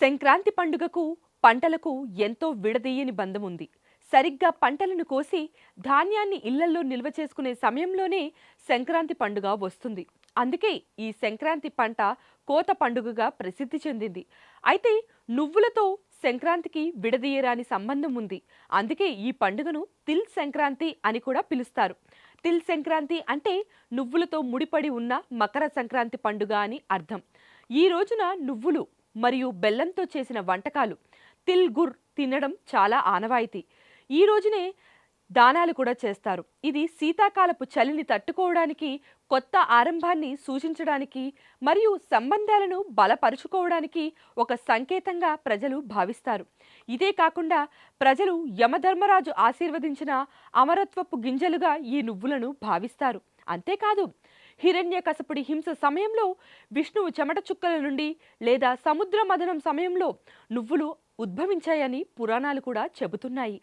సంక్రాంతి పండుగకు పంటలకు ఎంతో విడదీయని బంధం ఉంది సరిగ్గా పంటలను కోసి ధాన్యాన్ని ఇళ్ళల్లో నిల్వ చేసుకునే సమయంలోనే సంక్రాంతి పండుగ వస్తుంది. అందుకే ఈ సంక్రాంతి పంట కోత పండుగగా ప్రసిద్ధి చెందింది. అయితే నువ్వులతో సంక్రాంతికి విడదీయరాని సంబంధం ఉంది అందుకే ఈ పండుగను తిల్ సంక్రాంతి అని కూడా పిలుస్తారు. తిల్ సంక్రాంతి అంటే నువ్వులతో ముడిపడి ఉన్న మకర సంక్రాంతి పండుగ అని అర్థం. ఈ రోజున నువ్వులు మరియు బెల్లంతో చేసిన వంటకాలు. తిల్ గుర్ తినడం చాలా ఆనవాయితీ. ఈ రోజునే దానాలు కూడా చేస్తారు. ఇది శీతాకాలపు చలిని తట్టుకోవడానికి కొత్త ఆరంభాన్ని సూచించడానికి మరియు సంబంధాలను బలపరుచుకోవడానికి ఒక సంకేతంగా ప్రజలు భావిస్తారు. ఇదే కాకుండా ప్రజలు యమధర్మరాజు ఆశీర్వదించిన అమరత్వపు గింజలుగా ఈ నువ్వులను భావిస్తారు. అంతేకాదు హిరణ్యకశపుడి హింస సమయంలో విష్ణువు చెమట చుక్కల నుండి లేదా సముద్ర మదనం సమయంలో నువ్వులు ఉద్భవించాయని పురాణాలు కూడా చెబుతున్నాయి.